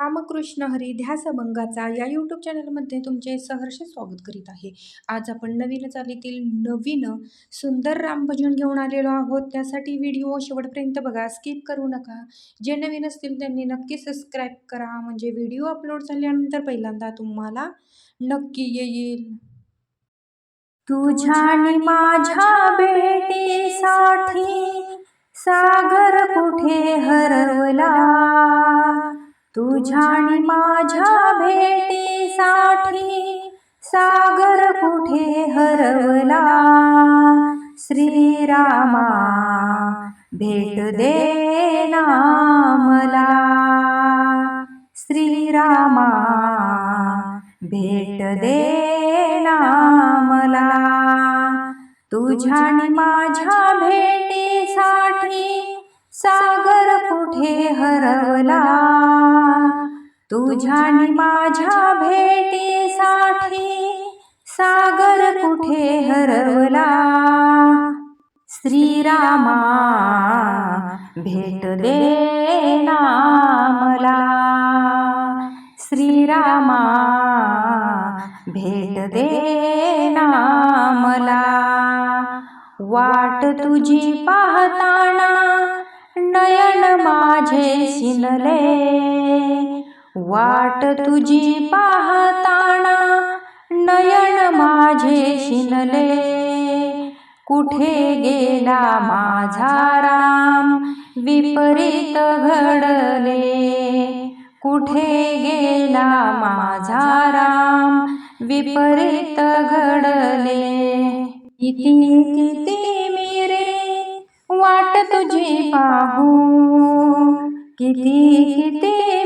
रामकृष्ण हरी ध्यास अभंगाचा या यूट्यूब चॅनलमध्ये तुमचे सहर्ष स्वागत करीत आहे. आज आपण नवीन चालीतील नवीन सुंदर रामभजन घेऊन आलेलो आहोत. त्यासाठी व्हिडिओ शेवटपर्यंत बघा स्किप करू नका. जे नवीन असतील त्यांनी नक्की सबस्क्राईब करा. म्हणजे व्हिडिओ अपलोड झाल्यानंतर पहिल्यांदा तुम्हाला नक्की येईल. तुझ्या आणि माझ्या भेटीसाठी सागर कुठे हरवला? तुझ्या माझ्या भेटीसाठी सागर कुठे हरवला? श्रीरामा भेट देना मला. श्रीरामा भेट दे मला. तुझ्या माझ्या भेटीसाठी सागर कुठे हरवला? तुझ्या माझ्या भेटीसाठी सागर कुठे हरवला? श्रीरामा भेट दे मला. श्रीरामा भेट दे मला. वाट तुझी पाहताना नयन माझे शिनले. वाट तुझी पाहताना नयन माझे शिनले. कुठे गेला माझा राम? विपरीत घडले. कुठे गेला माझा राम? विपरीत घडले. किती किती मेरे वाट तुझी पाहू. किती किती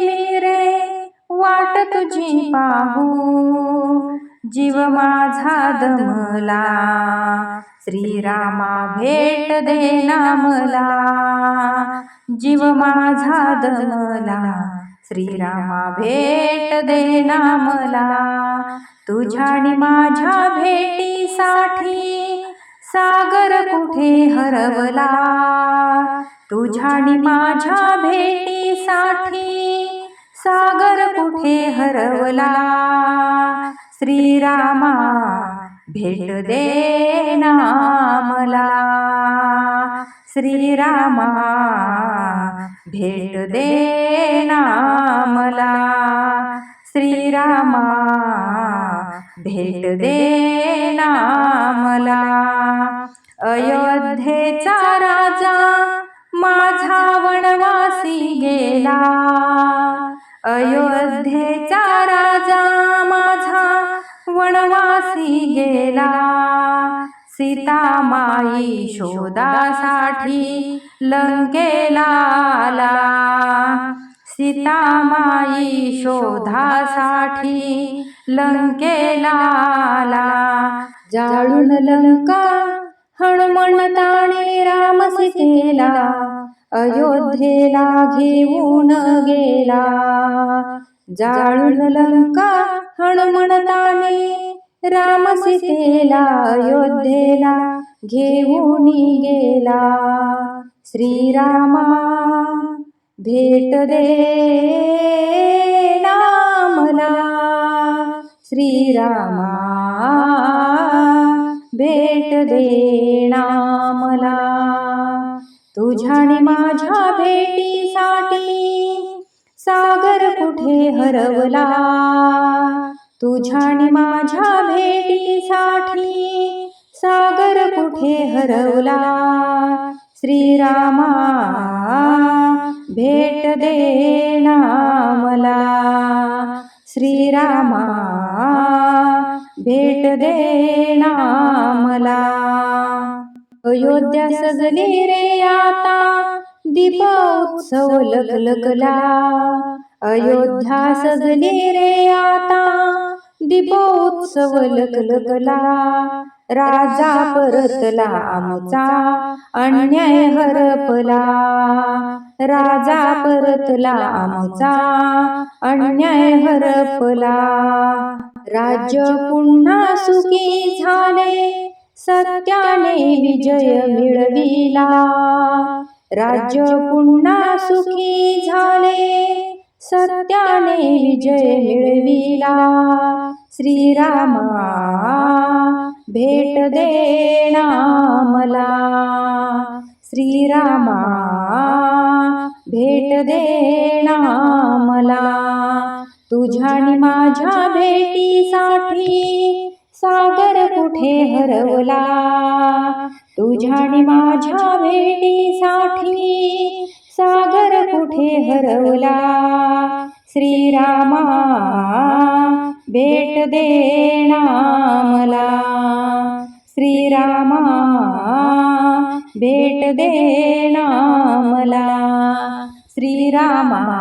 वाट तुझी पाहू. जीव माझा दमला. श्रीरामा भेट देना मला. जीव माझा दमला. श्रीरामा भेट देना मला. तुझ्या आणि माझ्या भेटीसाठी सागर कुठे हरवला? तुझ्या आणि माझ्या भेटीसाठी सागर कुठे हरवला? श्रीरामा भेट दे मला. श्रीरामा भेट दे मला. श्रीरामा भेट दे मला. अयोध्येचा राजा माझा वनवासी गेला. अयोध्येचा राजा माझा वनवासी गेला. सीतामाई शोधासाठी लंकेला आला सीतामाई शोधासाठी लंकेला आला जाळून लंका हनुमंताने राम सीतेला. अयोध्येला घेऊन गेला. जाळून लंका हनुमंताने राम सीतेला अयोध्येला घेऊन गेला. श्रीरामा भेट दे नामला श्रीरामा भेट दे नामला मला तुझ्या माझ्या भेटीसाठी सागर कुठे हरवला? तुझ्या माझ्या भेटीसाठी सागर कुठे हरवला? श्रीरामा भेट देना मला. श्रीरामा भेट देना मला. अयोध्या सजली रे आता दीप उत्सव लगलगला. अयोध्या सजली रे आता दीप उत्सव लगलगला. राजा परतला आमचा अन्याय हरपला. राजा परतला आमचा अन्याय हरपला. राज्य पुन्हा सुखी झाले. सत्याने विजय मिळविला. राज्य पुन्हा सुखी झाले. सत्याने विजय मिळविला. श्रीरामा भेट देना मला श्रीरामा भेट देना मला तुझ्या आणि माझ्या भेटीसाठी सागर कुठे हरवला? तुझ्या आणि माझ्या भेटीसाठी सागर कुठे हरवला? श्रीरामा भेट देणा मला. श्रीरामा भेट देणा मला. श्रीरामा